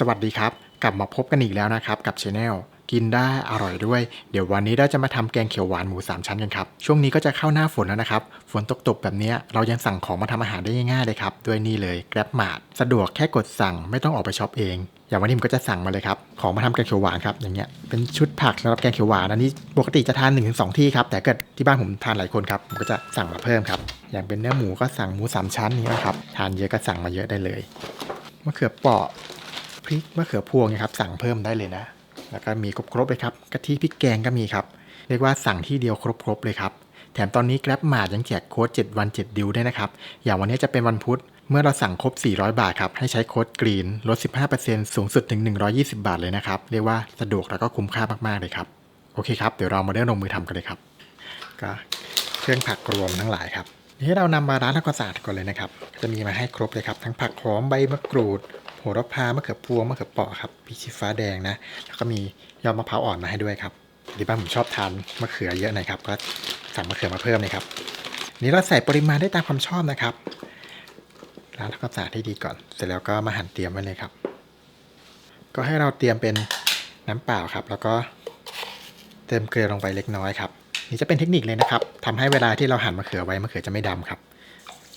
สวัสดีครับ กลับมาพบกันอีกแล้วนะครับ กับช anel กินได้อร่อยด้วย เดี๋ยววันนี้เราจะมาทำแกงเขียวหวานหมู 3 ชั้นกันครับ ช่วงนี้ก็จะเข้าหน้าฝนแล้วนะครับ ฝนตกๆแบบนี้เรายังสั่งของมาทำอาหารได้ง่ายๆเลยครับ ด้วยนี่เลย Grab Mart สะดวกแค่กดสั่งไม่ต้องออกไปช็อปเอง อย่างวันนี้ผมก็จะสั่งมาเลยครับ ของมาทำแกงเขียวหวานครับ อย่างเงี้ย เป็นชุดผักสำหรับแกงเขียวหวาน อันนี้ปกติจะทาน1-2ที่ครับ แต่เกิดที่บ้านผมทานหลายคนครับ ผมก็จะสั่งมาเพิ่มครับ อย่างเป็นเนื้อหมูก็สั่งหมูสามชั้นนี้นะครับ ทานเยอะก็สั่งมาเยอะได้เลยมะเขือเปาะ พริกมะเขือพวงนะครับสั่งเพิ่มได้เลยนะ แล้วก็มีครบๆเลยครับกะทิพริกแกงก็มีครับ เรียกว่าสั่งที่เดียวครบๆเลยครับ แถมตอนนี้ Grab m a r t ยังแจกโค้ด7 วัน 7 ดิวด้วยนะครับ อย่างวันนี้จะเป็นวันพุธเมื่อเราสั่งครบ 400 บาทครับ ให้ใช้โค้ดกรีนลด 15%สูงสุดถึง 120 บาทเลยนะครับ เรียกว่าสะดวกแล้วก็คุ้มค่ามากๆเลยครับ โอเคครับ เดี๋ยวเรามาเริ่มลงมือทำกันเลยครับ ก็เครื่องผักรวมทั้งหลายครับ นี่เรานำมาร้านทำความสะอาดก่อนเลยนะครับ จะมีมาให้ครบเลยครับ ทั้งผักหอมใบมะกรูด โหระพามะเขือพวงมะเขือเปราะครับพริกชี้ฟ้าแดงนะ แล้วก็มียอดมะพร้าวอ่อนมาให้ด้วยครับที่บ้านผมชอบทานมะเขือเยอะหน่อยครับ ก็สั่งมะเขือมาเพิ่มเลยครับ นี่เราใส่ปริมาณได้ตามความชอบนะครับล้างทำความสะอาดให้ดีก่อน เสร็จแล้วก็มาหั่นเตรียมไว้เลยครับ ก็ให้เราเตรียมเป็นน้ำเปล่าครับ แล้วก็เติมเกลือลงไปเล็กน้อยครับ นี่จะเป็นเทคนิคเลยนะครับทำให้เวลาที่เราหั่นมะเขือไว้มะเขือจะไม่ดำครับ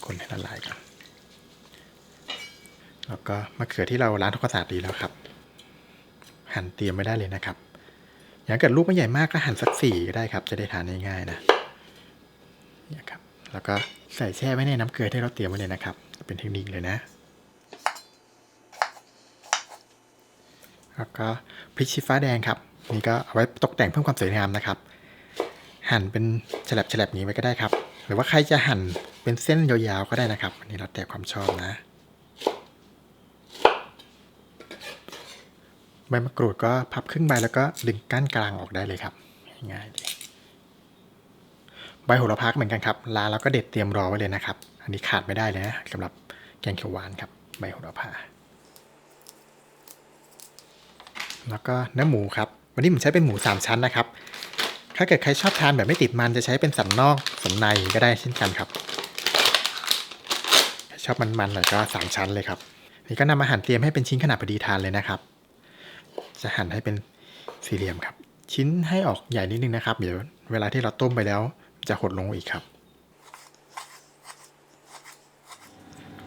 คนให้ละลายก่อน แล้วก็มะเขือที่เราล้างทำความสะอาดดีแล้วครับ หั่นเตรียมไว้ได้เลยนะครับ อย่างเกิดลูกไม่ใหญ่มากก็หั่นสักสี่ก็ได้ครับ จะได้ทานง่ายๆนะเนี่ยครับ แล้วก็ใส่แช่ไว้ในน้ำเกลือที่เราเตรียมไว้เลยนะครับ เป็นเทคนิคเลยนะ แล้วก็พริกชี้ฟ้าแดงครับ นี่ก็เอาไว้ตกแต่งเพิ่มความสวยงามนะครับ หั่นเป็นฉลับฉลับนี้ไว้ก็ได้ครับ หรือว่าใครจะหั่นเป็นเส้นยาวๆก็ได้นะครับนนี้แล้วแต่ความชอบนะ ใบมะกรูดก็พับครึ่งใบแล้วก็ดึงก้านกลางออกได้เลยครับ ง่ายเลยใบโหระพาก็เหมือนกันครับลาแล้วก็เด็ดเตรียมรอไว้เลยนะครับ อันนี้ขาดไม่ได้เลยนะสำหรับแกงเขียวหวานครับใบโหระพาแล้วก็เนื้อหมูครับ วันนี้ผมใช้เป็นหมูสามชั้นนะครับ ถ้าเกิดใครชอบทานแบบไม่ติดมันจะใช้เป็นสันนอกสันในก็ได้เช่นกันครับ ชอบมันๆหน่อยก็สามชั้นเลยครับ นี่ก็นำมาหั่นเตรียมให้เป็นชิ้นขนาดพอดีทานเลยนะครับ จะหั่นให้เป็นสี่เหลี่ยมครับ ชิ้นให้ออกใหญ่นิดนึงนะครับ เดี๋ยวเวลาที่เราต้มไปแล้วจะหดลงอีกครับ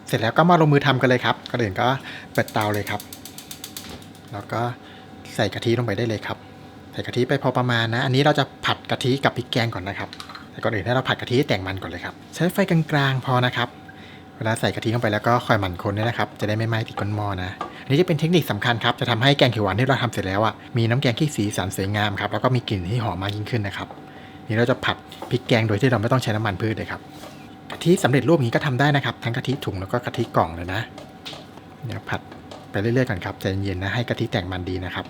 เสร็จแล้วก็มาลงมือทำกันเลยครับก่อนอื่นก็เปิดเตาเลยครับ แล้วก็ใส่กะทิลงไปได้เลยครับ ใส่กะทิไปพอประมาณนะ อันนี้เราจะผัดกะทิกับพริกแกงก่อนนะครับ แต่ก่อนอื่นให้เราผัดกะทิแต่งมันก่อนเลยครับ ใช้ไฟกลางๆพอนะครับ เวลาใส่กะทิเข้าไปแล้วก็คอยหมั่นคนด้วยนะครับ จะได้ไม่ไหม้ติดก้นหม้อนะ อันนี้จะเป็นเทคนิคสำคัญครับ จะทำให้แกงเขียวหวานที่เราทำเสร็จแล้วอะ มีน้ำแกงที่สีสันสวยงามครับ แล้วก็มีกลิ่นที่หอมมากยิ่งขึ้นนะครับ นี่เราจะผัดพริกแกงโดยที่เราไม่ต้องใช้น้ำมันพืชเลยครับ กะทิสำเร็จรูปนี้ก็ทำได้นะครับ ทั้งกะทิถุงแล้วก็กะทิกล่องเลยนะ เดี๋ยวผัดไปเรื่อยๆก่อนครับใจเย็นๆนะ ให้กะทิแตกมันดีนะครับ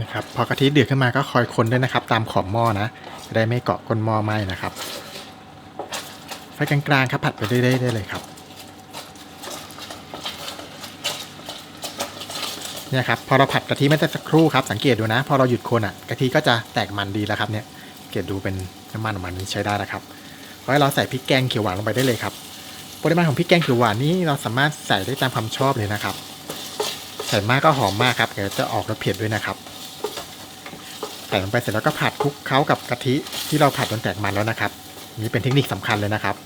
นะครับพอกะทิเดือดขึ้นมาก็คอยคนด้วยนะครับ ตามขอบหม้อนะจะได้ไม่เกาะก้นหม้อไหม้นะครับ กลางๆครับผัดไปเรื่อยๆได้เลยครับเนี่ยครับพอเราผัดกะทิไม่ได้สักครู่ครับสังเกตดูนะ พอเราหยุดคนอะกะทิก็จะแตกมันดีแล้วครับเนี่ยเกตดูเป็นน้ำมันออกมานี้ใช้ได้แล้วครับเพราะเราใส่พริกแกงเขียวหวานลงไปได้เลยครับปริมาณของพริกแกงเขียวหวานนี้เราสามารถใส่ได้ตามความชอบเลยนะครับ ใส่มากก็หอมมากครับเดี๋ยวจะออกรสเผ็ดด้วยนะครับใส่ลงไปเสร็จแล้วก็ผัดคลุกเคล้ากับกะทิที่เราผัดจนแตกมันแล้วนะครับ นี่เป็นเทคนิคสำคัญเลยนะครับ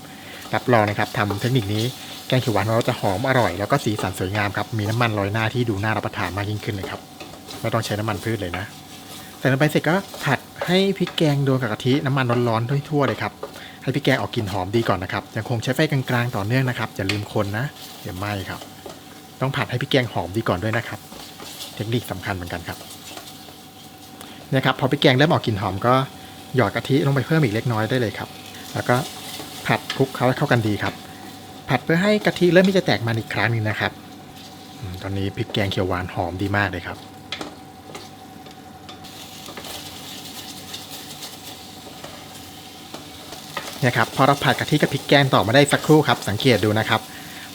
รับรองนะครับทำเทคนิคนี้แกงเขียวหวานของเราจะหอมอร่อยแล้วก็สีสันสวยงามครับมีน้ำมันลอยหน้าที่ดูน่ารับประทานมากยิ่งขึ้นเลยครับไม่ต้องใช้น้ำมันพืชเลยนะใส่ลงไปเสร็จก็ผัดให้พริกแกงโดนกับกะทิน้ำมันร้อนๆทั่วๆเลยครับให้พริกแกงออกกลิ่นหอมดีก่อนนะครับยังคงใช้ไฟกลางๆต่อเนื่องนะครับอย่าลืมคนนะเดี๋ยวไหม้ครับ ต้องผัดให้พริกแกงหอมดีก่อนด้วยนะครับ เทคนิคสำคัญเหมือนกันครับเนี่ยครับพอพริกแกงเริ่มออกกลิ่นหอมก็หยอดกะทิลงไปเพิ่มอีกเล็กน้อยได้เลยครับ แล้วก็ ผัดคลุกเคล้าให้เข้ากันดีครับ ผัดเพื่อให้กะทิเริ่มที่จะแตกมันอีกครั้งหนึ่งนะครับตอนนี้พริกแกงเขียวหวานหอมดีมากเลยครับ เนี่ยครับพอเราผัดกะทิกับพริกแกงต่อมาได้สักครู่ครับ สังเกตดูนะครับ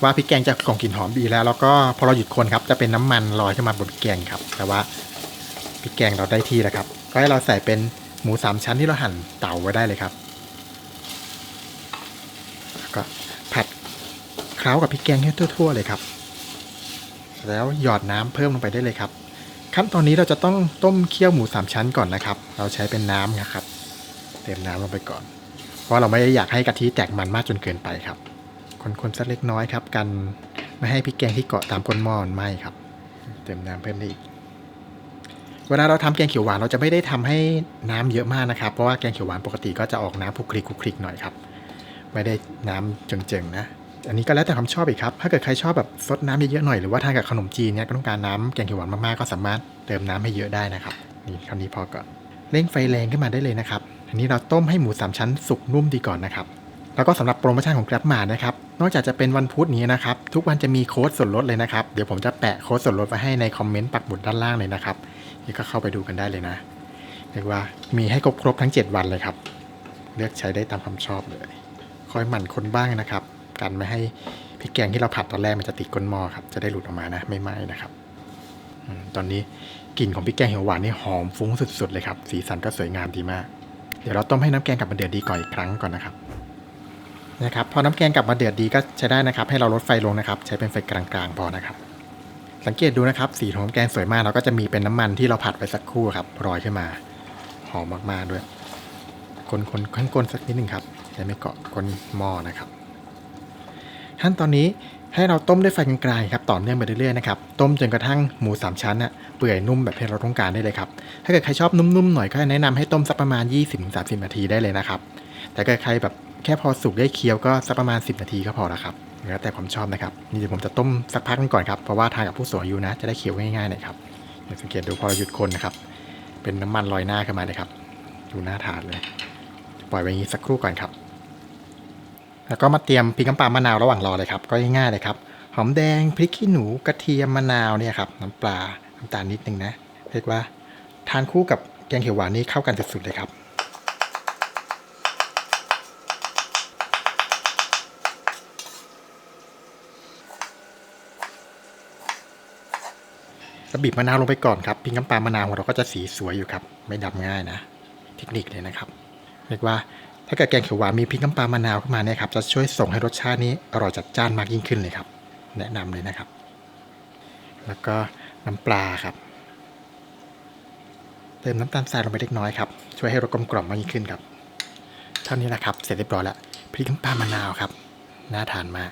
ว่าพริกแกงจะส่งกลิ่นหอมดีแล้ว แล้วก็พอเราหยุดคนครับจะเป็นน้ำมันลอยขึ้นมาบนพริกแกงครับ แต่ว่าพริกแกงเราได้ที่แล้วครับ ก็ให้เราใส่เป็นหมูสามชั้นที่เราหั่นเตาไว้ได้เลยครับ ก็ผัด เคล้ากับพริกแกงให้ทั่ว ๆ เลยครับ แล้วหยอดน้ำเพิ่มลงไปได้เลยครับ ขั้นตอนนี้เราจะต้องต้มเคี่ยวหมูสามชั้นก่อนนะครับ เราใช้เป็นน้ำนะครับ เติมน้ำลงไปก่อน เพราะเราไม่ได้อยากให้กะทิแตกมันมากจนเกินไปครับ คนๆสักเล็กน้อยครับ กันไม่ให้พริกแกงที่เกาะตามก้นหม้อมันไหม้ครับ เติมน้ำเพิ่มได้อีกเวลาเราทำแกงเขียวหวานเราจะไม่ได้ทำให้น้ำเยอะมากนะครับ เพราะว่าแกงเขียวหวานปกติก็จะออกน้ำคลุกคลิกคลุกคลิกหน่อยครับ ไม่ได้น้ำเจิงๆนะ อันนี้ก็แล้วแต่ความชอบอีกครับ ถ้าเกิดใครชอบแบบซดน้ำเยอะๆหน่อยหรือว่าทานกับขนมจีนเนี่ยก็ต้องการน้ำแกงเขียวหวานมากๆก็สามารถเติมน้ำให้เยอะได้นะครับนี่คำนี้พอก่อนเร่งไฟแรงขึ้นมาได้เลยนะครับอันนี้เราต้มให้หมูสามชั้นสุกนุ่มดีก่อนนะครับแล้วก็สำหรับโปรโมชั่นของ Grab มานะครับ นอกจากจะเป็นวันพุธนี้นะครับ ทุกวันจะมีโค้ดส่วนลดเลยนะครับ เดี๋ยวผมจะแปะโค้ดส่วนลดไว้ให้ในคอมเมนต์ปักหมุดด้านล่างเลยนะครับ นี่ก็เข้าไปดูกันได้เลยนะ เรียกว่ามีให้ครบครบทั้ง 7 วันเลยครับ เลือกใช้ได้ตามความชอบเลย คอยหมั่นคนบ้างนะครับ กันไม่ให้พริกแกงที่เราผัดตอนแรกมันจะติดก้นหม้อครับ จะได้หลุดออกมานะไม่ไหม้นะครับตอนนี้กลิ่นของพริกแกงเขียวหวานนี่หอมฟุ้งสุดๆเลยครับ สีสันก็สวยงามดีมาก เดี๋ยวเราต้มให้น้ำแกงกลับมาเดือดดีก่อนอีกครั้งก่อนนะครับนะครับพอน้ำแกงกลับมาเดือดดีก็ใช้ได้นะครับ ให้เราลดไฟลงนะครับ ใช้เป็นไฟกลางๆพอนะครับ สังเกตดูนะครับ สีของน้ำแกงสวยมากแล้วก็จะมีเป็นน้ำมันที่เราผัดไปสักครู่ครับรอยขึ้นมา หอมมากๆด้วยคนคนขั้นกลสักนิดหนึ่งครับจะไม่เกาะก้นหม้อนะครับ ขั้นตอนนี้ให้เราต้มด้วยไฟกลางๆครับต่อเนื่องไปเรื่อยๆนะครับต้มจนกระทั่งหมูสามชั้นน่ะเปื่อยนุ่มแบบที่เราต้องการได้เลยครับถ้าเกิดใครชอบนุ่มๆหน่อยก็แนะนำให้ต้มสักประมาณ 20-30 นาทีได้เลยนะครับแต่เกิดใครแบบแค่พอสุกได้เคี้ยวก็สักประมาณ 10 นาทีก็พอแล้วครับแล้วแต่ความชอบนะครับนี่เดี๋ยวผมจะต้มสักพักนึงก่อนครับเพราะว่าทานกับผู้สูงอายุนะจะได้เคี้ยวง่ายๆหน่อยครับสังเกตดูพอเราหยุดคนนะครับเป็นน้ำมันลอยหน้าขึ้นมาเลยครับดูน่าทานเลย ปล่อยไว้อย่างนี้สักครู่ก่อนครับ แล้วก็มาเตรียมพริกน้ำปลามะนาวระหว่างรอเลยครับก็ง่ายๆเลยครับหอมแดงพริกขี้หนูกระเทียมมะนาวเนี่ยครับน้ำปลาน้ำตาลนิดนึงนะเรียกว่าทานคู่กับแกงเขียวหวานนี่เข้ากันสุดๆเลยครับแล้วบีบมะนาวลงไปก่อนครับพริกน้ำปลามะนาวของเราก็จะสีสวยอยู่ครับ ไม่ดำง่ายนะ เทคนิคเลยนะครับ เรียกว่า ถ้าเกิดแกงเขียวหวานมีพริกน้ำปลามะนาวขึ้นมาเนี่ยครับจะช่วยส่งให้รสชาตินี้อร่อยจัดจ้านมากยิ่งขึ้นเลยครับ แนะนำเลยนะครับ แล้วก็น้ำปลาครับ เติมน้ำตาลทรายลงไปเล็กน้อยครับช่วยให้รสกลมกล่อมมากยิ่งขึ้นครับ เท่านี้แหละครับเสร็จเรียบร้อยแล้วพริกน้ำปลามะนาวครับน่าทานมาก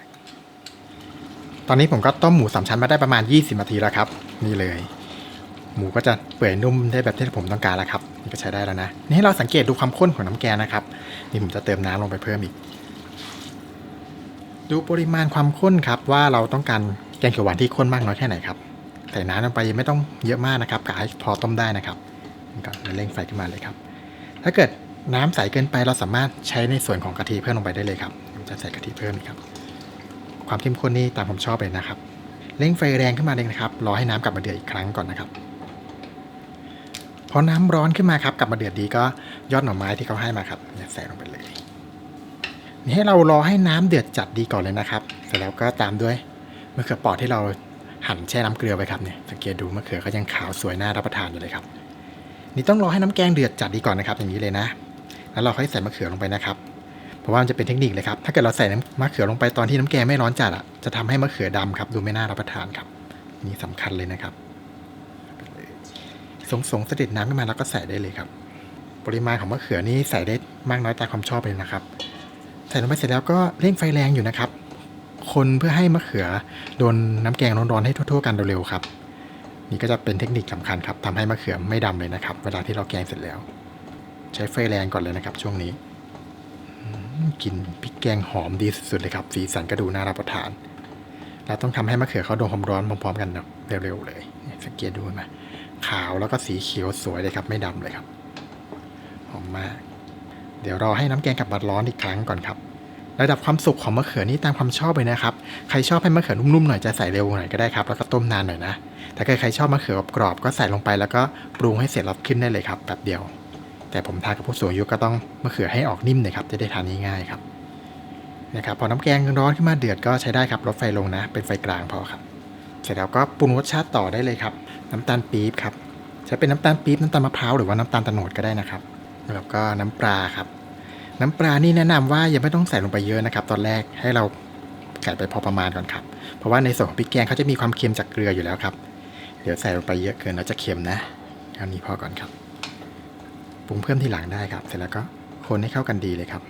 ตอนนี้ผมก็ต้มหมูสามชั้นมาได้ประมาณ 20นาทีแล้วครับ นี่เลย หมูก็จะเปื่อยนุ่มได้แบบที่ผมต้องการแล้วครับนี่ก็ใช้ได้แล้วนะ นี่ให้เราสังเกตดูความข้นของน้ำแกงนะครับ นี่ผมจะเติมน้ำลงไปเพิ่มอีก ดูปริมาณความข้นครับว่าเราต้องการแกงเขียวหวานที่ข้นมากน้อยแค่ไหนครับ ใส่น้ำลงไปไม่ต้องเยอะมากนะครับกะให้พอต้มได้นะครับนี่ก็เร่งไฟขึ้นมาเลยครับ ถ้าเกิดน้ำใสเกินไปเราสามารถใช้ในส่วนของกะทิเพิ่มลงไปได้เลยครับผมจะใส่กะทิเพิ่มครับ ความเข้มข้นนี่ตามผมชอบเลยนะครับ เร่งไฟแรงขึ้นมาเลยนะครับ รอให้น้ำกลับมาเดือดอีกครั้งก่อนนะครับ พอน้ำร้อนขึ้นมาครับกลับมาเดือดดีก็ยอดหน่อไม้ที่เขาให้มาครับเนี่ยใส่ลงไปเลยนี่ให้เรารอให้น้ำเดือดจัดดีก่อนเลยนะครับ เสร็จแล้วก็ตามด้วยมะเขือปอดที่เราหั่นแช่น้ำเกลือไว้ครับเนี่ยสังเกตดูมะเขือก็ยังขาวสวยน่ารับประทานอยู่เลยครับ นี่ต้องรอให้น้ำแกงเดือดจัดดีก่อนนะครับ อย่างนี้เลยนะ แล้วเราค่อยใส่มะเขือลงไปนะครับเพราะว่ามันจะเป็นเทคนิคเลยครับถ้าเกิดเราใส่น้ำมะเขือลงไปตอนที่น้ำแกงไม่ร้อนจัดอะจะทำให้มะเขือดำครับดูไม่น่ารับประทานครับนี่สำคัญเลยนะครับ สงสงเสด็จน้ำขึ้นมาแล้วก็ใส่ได้เลยครับ ปริมาณของมะเขือนี่ใส่ได้มากน้อยตามความชอบเลยนะครับ ใส่ลงไปเสร็จแล้วก็เร่งไฟแรงอยู่นะครับ คนเพื่อให้มะเขือโดนน้ำแกงร้อนๆให้ทั่วๆกันเร็วๆครับ นี่ก็จะเป็นเทคนิคสำคัญครับทำให้มะเขือไม่ดำเลยนะครับ เวลาที่เราแกงเสร็จแล้ว ใช้ไฟแรงก่อนเลยนะครับ ช่วงนี้กลิ่นพริกแกงหอมดีสุดๆเลยครับ สีสันก็ดูน่ารับประทานเราต้องทำให้มะเขือเขาโดนความร้อนพร้อมๆกันเร็วๆเลยเนี่ยสังเกตดูไหม ขาวแล้วก็สีเขียวสวยเลยครับ ไม่ดำเลยครับหอมมาก เดี๋ยวรอให้น้ำแกงกับมาร้อนอีกครั้งก่อนครับ ระดับความสุกของมะเขือนี่ตามความชอบเลยนะครับ ใครชอบให้มะเขือนุ่มๆหน่อยจะใส่เร็วหน่อยก็ได้ครับ แล้วก็ต้มนานหน่อยนะ แต่ใครชอบมะเขือกรอบก็ใส่ลงไปแล้วก็ปรุงให้เสร็จแล้วขึ้นได้เลยครับแป๊บเดียว แต่ผมทานกับผู้สูงอายุก็ต้องมะเขือให้ออกนิ่มหน่อยครับ จะได้ทานง่ายๆครับนะครับพอน้ำแกงร้อนขึ้นมาเดือดก็ใช้ได้ครับลดไฟลงนะ เป็นไฟกลางพอครับ เสร็จแล้วก็ปรุงรสชาติต่อได้เลยครับ น้ำตาลปี๊บครับใช้เป็นน้ำตาลปี๊บน้ำตาลมะพร้าวหรือว่าน้ำตาลตะโนดก็ได้นะครับ แล้วก็น้ำปลาครับ น้ำปลานี่แนะนำว่ายังไม่ต้องใส่ลงไปเยอะนะครับ ตอนแรกให้เราใส่ไปพอประมาณก่อนครับ เพราะว่าในส่วนของพริกแกงเขาจะมีความเค็มจากเกลืออยู่แล้วครับ เดี๋ยวใส่ลงไปเยอะเกินแล้วจะเค็มนะเอันนี้พอก่อนครับปรุงเพิ่มทีหลังได้ครับ เสร็จแล้วก็คนให้เข้ากันดีเลยครับ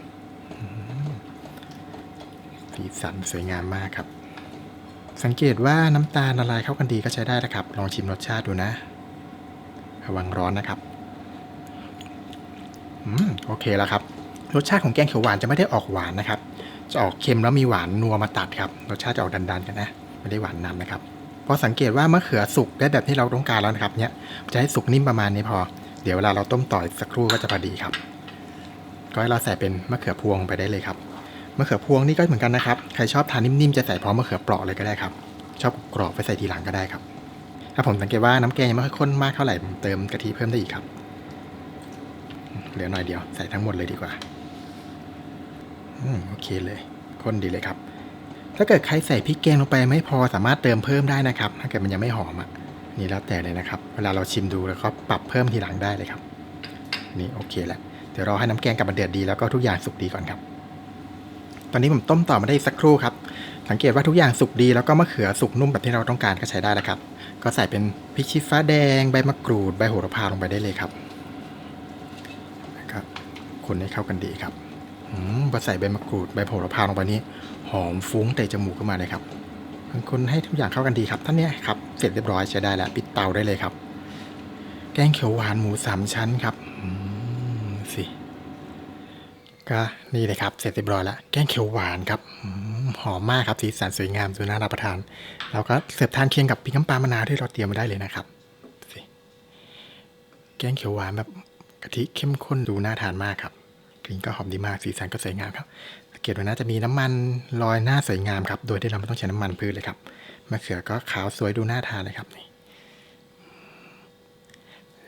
สีสันสวยงามมากครับ สังเกตว่าน้ำตาลละลายเข้ากันดีก็ใช้ได้นะครับ ลองชิมรสชาติดูนะ ระวังร้อนนะครับอืมโอเคแล้วครับ รสชาติของแกงเขียวหวานจะไม่ได้ออกหวานนะครับ จะออกเค็มแล้วมีหวานนัวมาตัดครับ รสชาติจะออกดันๆกันนะ ไม่ได้หวานนำนะครับ พอสังเกตว่ามะเขือสุกได้แบบที่เราต้องการแล้วนะครับ เนี่ย จะให้สุกนิ่มประมาณนี้พอ เดี๋ยวเวลาเราต้มต่อสักครู่ก็จะพอดีครับ ก็ให้เราใส่เป็นมะเขือพวงไปได้เลยครับ มะเขือพวงนี่ก็เหมือนกันนะครับ ใครชอบทานนิ่มๆจะใส่พร้อมมะเขือเปราะเลยก็ได้ครับ ชอบกรอบไปใส่ทีหลังก็ได้ครับ ถ้าผมสังเกตว่าน้ำแกงยังไม่ค่อยข้นมากเท่าไหร่ผมเติมกะทิเพิ่มได้อีกครับ เหลือหน่อยเดียวใส่ทั้งหมดเลยดีกว่า อืมโอเคเลยข้นดีเลยครับ ถ้าเกิดใครใส่พริกแกงลงไปไม่พอสามารถเติมเพิ่มได้นะครับ ถ้าเกิดมันยังไม่หอมอะนี่แล้วแต่เลยนะครับ เวลาเราชิมดูแล้วก็ปรับเพิ่มทีหลังได้เลยครับ นี่โอเคแหละเดี๋ยวรอให้น้ำแกงกลับมาเดือดดีแล้วก็ทุกอย่างสุกดีก่อนครับ ตอนนี้ผมต้มต่อมาได้สักครู่ครับ สังเกตว่าทุกอย่างสุกดีแล้วก็มะเขือสุกนุ่มแบบที่เราต้องการก็ใช้ได้แล้วครับ ก็ใส่เป็นพริกชี้ฟ้าแดงใบมะกรูดใบโหระพาลงไปได้เลยครับนะครับคนให้เข้ากันดีครับอืมพอใส่ใบมะกรูดใบโหระพาลงไปนี้หอมฟุ้งเตะจมูกขึ้นมาเลยครับคนให้ทุกอย่างเข้ากันดีครับท่านเนี้ยครับเสร็จเรียบร้อยใช้ได้แล้วปิดเตาได้เลยครับ แกงเขียวหวานหมูสามชั้นครับอืมสิ ก็นี่เลยครับเสร็จเรียบร้อยแล้วแกงเขียวหวานครับหอมมากครับสีสันสวยงามดูน่ารับประทานเราก็เสิร์ฟทานเคียงกับพริกน้ำปลามะนาวที่เราเตรียมมาได้เลยนะครับสิแกงเขียวหวานแบบกะทิเข้มข้นดูน่าทานมากครับกลิ่นก็หอมดีมากสีสันก็สวยงามครับสังเกตว่าน่าจะมีน้ำมันลอยหน้าสวยงามครับโดยที่เราไม่ต้องใช้น้ำมันพืชเลยครับมะเขือก็ขาวสวยดูน่าทานเลยครับนี่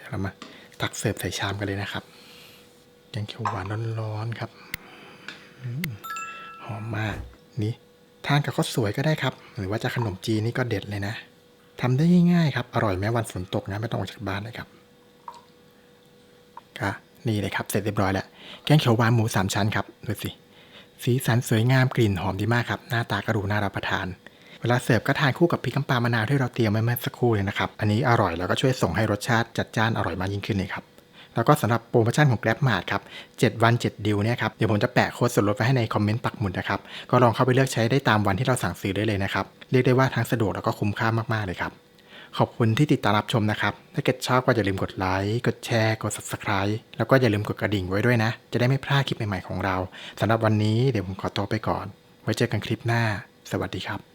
เรามาตักเสิร์ฟใส่ชามกันเลยนะครับ แกงเขียวหวานร้อนๆครับหอมมากนี่ทานกับข้าวสวยก็ได้ครับ หรือว่าจะขนมจีนนี่ก็เด็ดเลยนะทำได้ง่ายๆครับ อร่อยแม้วันฝนตกนะไม่ต้องออกจากบ้านเลยครับก็นี่เลยครับ เสร็จเรียบร้อยแล้ว แกงเขียวหวานหมูสามชั้นครับดูสิสีสันสวยงามกลิ่นหอมดีมากครับ หน้าตากระดูน่ารับประทาน เวลาเสิร์ฟก็ทานคู่กับพริกน้ำปลามะนาวที่เราเตรียมไว้เมื่อสักครู่เลยนะครับ อันนี้อร่อยแล้วก็ช่วยส่งให้รสชาติจัดจ้านอร่อยมากยิ่งขึ้นเลยครับ แล้วก็สำหรับโปรโมชั่นของ Grab Mart ครับ 7 วัน 7 ดิวเนี่ยครับเดี๋ยวผมจะแปะโค้ดส่วนลดไว้ให้ในคอมเมนต์ปักหมุดนะครับ ก็ลองเข้าไปเลือกใช้ได้ตามวันที่เราสั่งซื้อได้เลยนะครับ เรียกได้ว่าทั้งสะดวกแล้วก็คุ้มค่ามากๆเลยครับ ขอบคุณที่ติดตามรับชมนะครับ ถ้าเกิดชอบก็อย่าลืมกดไลค์ กดแชร์ กด Subscribe แล้วก็อย่าลืมกดกระดิ่งไว้ด้วยนะ จะได้ไม่พลาดคลิปใหม่ๆของเราสำหรับวันนี้เดี๋ยวผมขอตัวไปก่อน ไว้เจอกันคลิปหน้า สวัสดีครับ